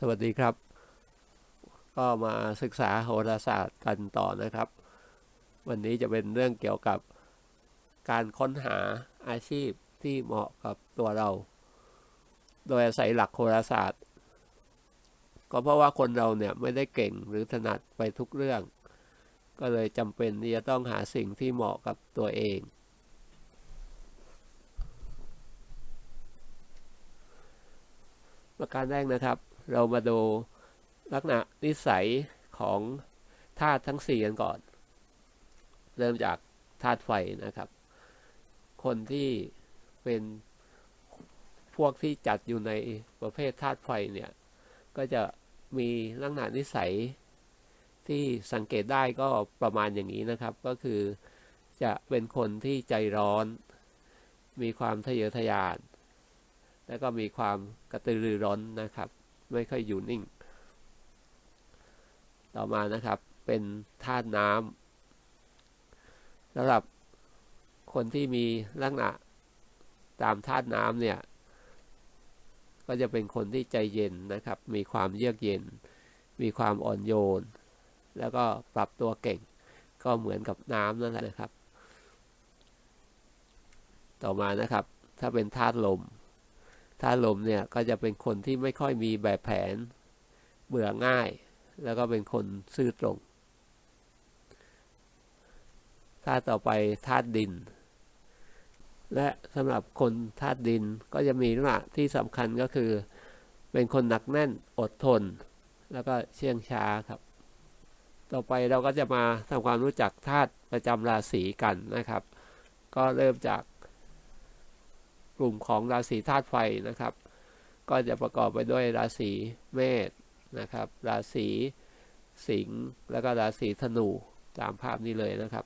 สวัสดีครับ ก็มาศึกษาโหราศาสตร์กันต่อนะครับ วันนี้จะเป็นเรื่องเกี่ยวกับการค้นหาอาชีพที่เหมาะกับตัวเรา โดยอาศัยหลักโหราศาสตร์ ก็เพราะว่าคนเราเนี่ยไม่ได้เก่งหรือถนัดไปทุกเรื่อง ก็เลยจำเป็นที่จะต้องหาสิ่งที่เหมาะกับตัวเองประการแรกนะครับ เรามาดูลักษณะนิสัยของธาตุทั้งสี่กันก่อน เริ่มจากธาตุไฟนะครับ คนที่เป็นพวกที่จัดอยู่ในประเภทธาตุไฟเนี่ย ก็จะมีลักษณะนิสัยที่สังเกตได้ก็ประมาณอย่างนี้นะครับ ก็คือจะเป็นคนที่ใจร้อน มีความทะเยอทะยาน แล้วก็มีความกระตือรือร้นนะครับ ไม่ค่อยอยู่นิ่ง ต่อมานะครับเป็นธาตุน้ำสำหรับคนที่มีลักษณะตามธาตุน้ำเนี่ย ก็จะเป็นคนที่ใจเย็นนะครับ มีความเยือกเย็น มีความอ่อนโยน แล้วก็ปรับตัวเก่ง ก็เหมือนกับน้ำนั่นแหละนะครับ ต่อมานะครับ ถ้าเป็นธาตุลม ธาตุลมเนี่ยก็จะเป็นคนที่ไม่ค่อยมีแบบแผน เบื่อง่าย แล้วก็เป็นคนซื่อตรงธาตุต่อไปธาตุดิน และสำหรับคนธาตุดินก็จะมีลักษณะที่สำคัญก็คือ เป็นคนหนักแน่นอดทน แล้วก็เชื่องช้าครับ ต่อไปเราก็จะมาทำความรู้จักธาตุประจำราศีกันนะครับ ก็เริ่มจาก กลุ่มของราศีธาตุไฟนะครับ ก็จะประกอบไปด้วยราศีเมษนะครับ ราศีสิงห์แล้วก็ราศีธนูตามภาพนี้เลยนะครับ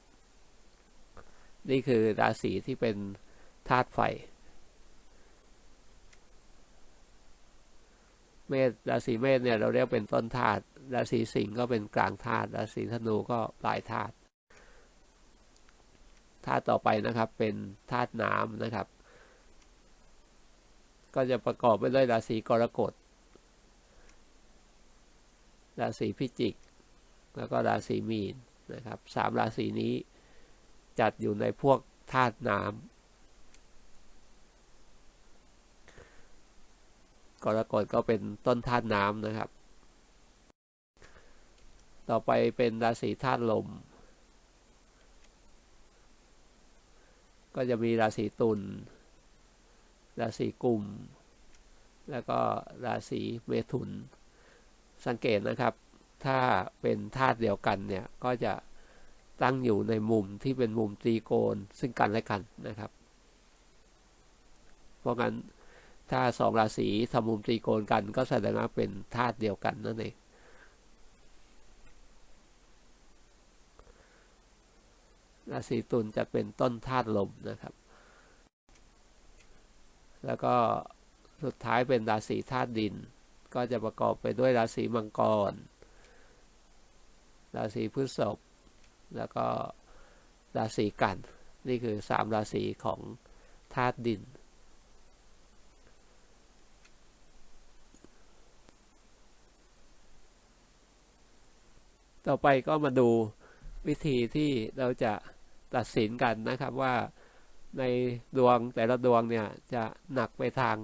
นี่คือราศีที่เป็นธาตุไฟ เมษราศีเมษเนี่ยเราเรียกเป็นต้นธาตุราศีสิงห์ก็เป็นกลางธาตุราศีธนูก็ปลายธาตุธาตุต่อไปนะครับเป็นธาตุน้ำนะครับ ก็จะประกอบไปด้วยราศีกรกฎ ราศีพิจิก แล้วก็ราศีมีนนะครับสามราศีนี้จัดอยู่ในพวกธาตุน้ำกรกฎก็เป็นต้นธาตุน้ำนะครับ ต่อไปเป็นราศีธาตุลม ก็จะมีราศีตุล ราศีกุม แล้วก็ราศีเมถุน สังเกตนะครับ ถ้าเป็นธาตุเดียวกันเนี่ยก็จะตั้งอยู่ในมุมที่เป็นมุมตรีโกณซึ่งกันและกันนะครับ เพราะงั้นถ้าสองราศีทำมุมตรีโกณกัน ก็แสดงว่าเป็นธาตุเดียวกันนั่นเองราศีตุลจะเป็นต้นธาตุลมนะครับ แล้วก็สุดท้ายเป็นราศีธาตุดิน ก็จะประกอบไปด้วยราศีมังกร ราศีพฤษภ แล้วก็ราศีกัน นี่คือสามราศีของธาตุดิน ต่อไปก็มาดูวิธีที่เราจะตัดสินกันนะครับว่า ในดวงแต่ละดวงเนี่ยจะหนักไปทาง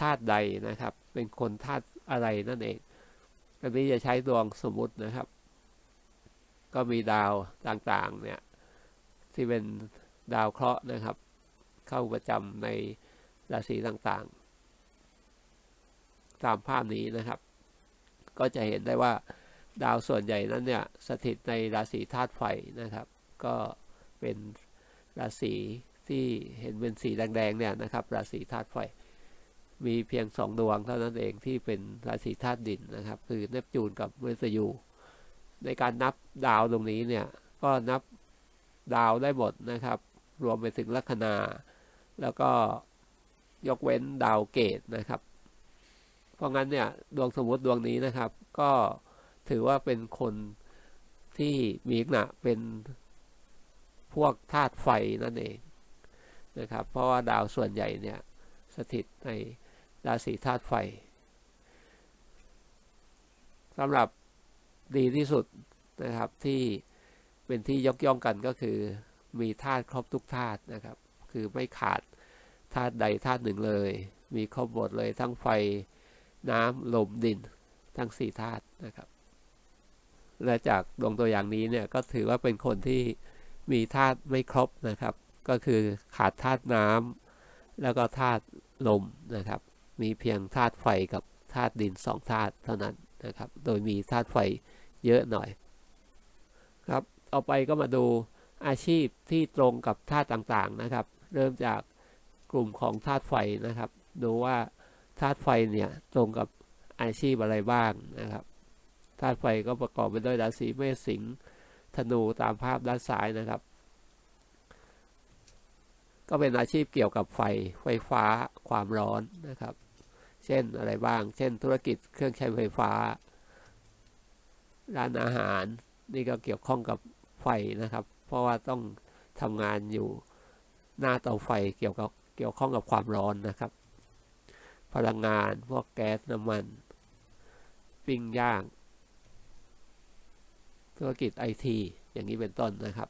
ธาตุใดนะครับ เป็นคนธาตุอะไรนั่นเองอันนี้จะใช้ดวงสมมุตินะครับ ก็มีดาวต่างๆเนี่ยที่เป็นดาวเคราะห์นะครับ เข้าประจำในราศีต่างๆ ตามภาพนี้นะครับ ก็จะเห็นได้ว่าดาวส่วนใหญ่นั้นเนี่ยสถิตในราศีธาตุไฟนะครับ ก็เป็นราศี ที่เห็นเป็นสีแดงๆเนี่ยนะครับราศีธาตุไฟมีเพียงสองดวงเท่านั้นเองที่เป็นราศีธาตุดินนะครับ คือเนปจูนกับมฤตยูในการนับดาวตรงนี้เนี่ยก็นับดาวได้หมดนะครับ รวมไปถึงลัคนา แล้วก็ยกเว้นดาวเกตนะครับ เพราะงั้นเนี่ยดวงสมมติดวงนี้นะครับ ก็ถือว่าเป็นคนที่มีลักษณะเป็นพวกธาตุไฟนั่นเอง นะครับ เพราะว่าดาวส่วนใหญ่เนี่ยสถิตในราศีธาตุไฟสำหรับดีที่สุดนะครับที่เป็นที่ยกย่องกันก็คือมีธาตุครบทุกธาตุนะครับ คือไม่ขาดธาตุใดธาตุหนึ่งเลย มีครบหมดเลยทั้งไฟน้ำลมดินทั้งสี่ธาตุนะครับ และจากดวงตัวอย่างนี้เนี่ยก็ถือว่าเป็นคนที่มีธาตุไม่ครบนะครับ ก็คือขาดธาตุน้ำแล้วก็ธาตุลมนะครับ มีเพียงธาตุไฟกับธาตุดินสองธาตุเท่านั้นนะครับ โดยมีธาตุไฟเยอะหน่อยครับต่อไปก็มาดูอาชีพที่ตรงกับธาตุต่างๆนะครับ เริ่มจากกลุ่มของธาตุไฟนะครับ ดูว่าธาตุไฟเนี่ยตรงกับอาชีพอะไรบ้างนะครับธาตุไฟก็ประกอบไปด้วยราศีเมษสิงห์ธนูตามภาพด้านซ้ายนะครับ ก็เป็นอาชีพเกี่ยวกับไฟไฟฟ้าความร้อนนะครับ เช่นอะไรบ้าง เช่น ธุรกิจเครื่องใช้ไฟฟ้า ร้านอาหาร นี่ก็เกี่ยวข้องกับไฟนะครับ เพราะว่าต้องทำงานอยู่หน้าเตาไฟเกี่ยวกับเกี่ยวข้องกับความร้อนนะครับ พลังงานพวกแก๊สน้ำมัน ปิ้งย่าง ธุรกิจไอทีอย่างนี้เป็นต้นนะครับ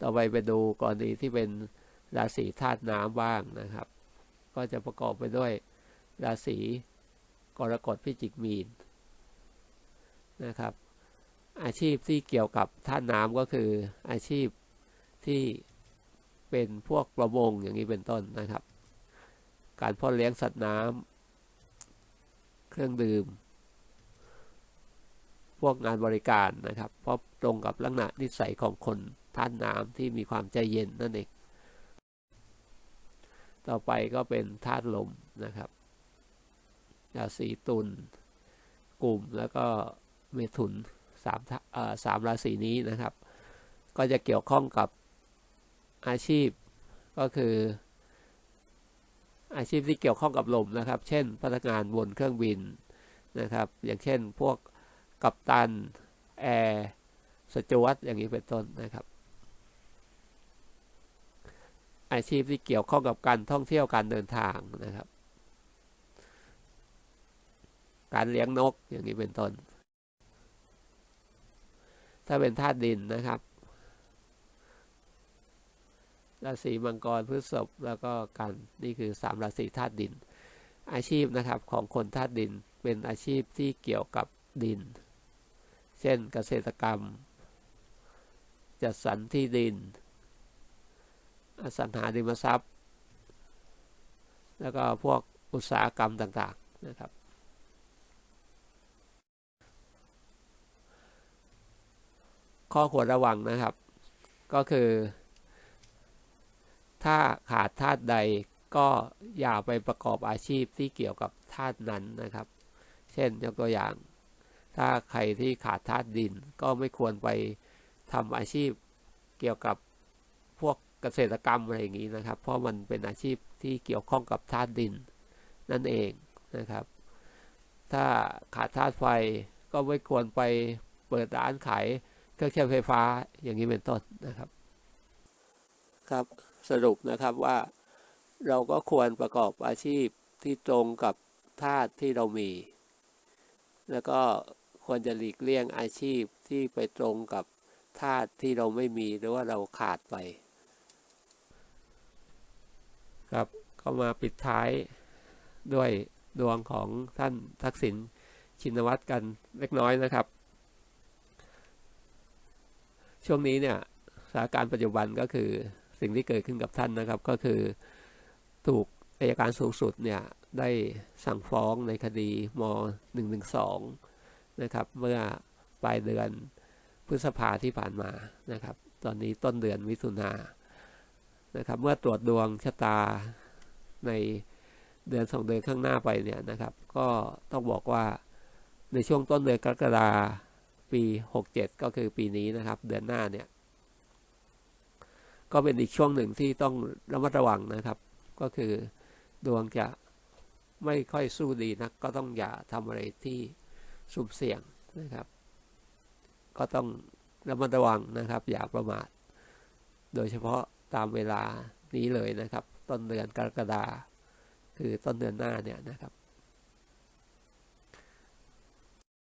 ต่อไปไปดูกรณีที่เป็นราศีธาตุน้ำบ้างนะครับ ก็จะประกอบไปด้วยราศีกรกฎพิจิกมีนนะครับ อาชีพที่เกี่ยวกับธาตุน้ำก็คืออาชีพที่เป็นพวกประมงอย่างนี้เป็นต้นนะครับ การพ่อเลี้ยงสัตว์น้ำเครื่องดื่ม พวกงานบริการนะครับ เพราะตรงกับลักษณะนิสัยของคน ท่านน้ำที่มีความใจเย็นนั่นเอง ต่อไปก็เป็นธาตุลมนะครับราศีตุลกลุ่มแล้วก็เมถุนสามสามราศีนี้นะครับ ก็จะเกี่ยวข้องกับอาชีพก็คือ อาชีพที่เกี่ยวข้องกับลมนะครับ เช่น พนักงานบนเครื่องบินนะครับ อย่างเช่นพวกกัปตันแอร์สจวตอย่างนี้เป็นต้นนะครับ อาชีพที่เกี่ยวข้องกับการท่องเที่ยวการเดินทางนะครับ การเลี้ยงนกอย่างนี้เป็นต้น ถ้าเป็นธาตุดินนะครับราศีมังกรพฤษภแล้วก็กันนี่คือสามราศีธาตุดิน อาชีพนะครับของคนธาตุดินเป็นอาชีพที่เกี่ยวกับดิน เช่นเกษตรกรรม จัดสรรที่ดิน อสังหาริมทรัพย์ แล้วก็พวกอุตสาหกรรมต่างๆนะครับ ข้อควรระวังนะครับ ก็คือ ถ้าขาดธาตุใดก็อย่าไปประกอบอาชีพที่เกี่ยวกับธาตุนั้นนะครับ เช่นยกตัวอย่าง ถ้าใครที่ขาดธาตุดินก็ไม่ควรไปทำอาชีพเกี่ยวกับพวก กษตรกรรมอะไรอย่างนี้นะครับ เพราะมันเป็นอาชีพที่เกี่ยวข้องกับธาตุดินนั่นเองนะครับ ถ้าขาดธาตุไฟก็ไม่ควรไปเปิดร้านขายเครื่องใช้ไฟฟ้าอย่างนี้เป็นต้นนะครับ ครับสรุปนะครับว่าเราก็ควรประกอบอาชีพที่ตรงกับธาตุที่เรามี แล้วก็ควรจะหลีกเลี่ยงอาชีพที่ไปตรงกับธาตุที่เราไม่มีหรือว่าเราขาดไป ครับก็มาปิดท้ายด้วยดวงของท่านทักษิณชินวัตรกันเล็กน้อยนะครับ ช่วงนี้เนี่ยสถานการณ์ปัจจุบันก็คือสิ่งที่เกิดขึ้นกับท่านนะครับ ก็คือถูกอายการสูงสุดเนี่ยได้สั่งฟ้องในคดีม .112 นะครับเมื่อปลายเดือนพฤษภาที่ผ่านมานะครับ ตอนนี้ต้นเดือนมิถุนา นะครับเมื่อตรวจดวงชะตาในเดือนสองเดือนข้างหน้าไปเนี่ยนะครับ ก็ต้องบอกว่าในช่วงต้นเดือนกรกฎาปี 67 ก็คือปีนี้นะครับ เดือนหน้าเนี่ย ก็เป็นอีกช่วงหนึ่งที่ต้องระมัดระวังนะครับ ก็คือดวงจะไม่ค่อยสู้ดีนัก ก็ต้องอย่าทำอะไรที่สุ่มเสี่ยงนะครับ ก็ต้องระมัดระวังนะครับ อย่าประมาท โดยเฉพาะ ตามเวลานี้เลยนะครับ ต้นเดือนกรกฎาคือต้นเดือนหน้าเนี่ยนะครับ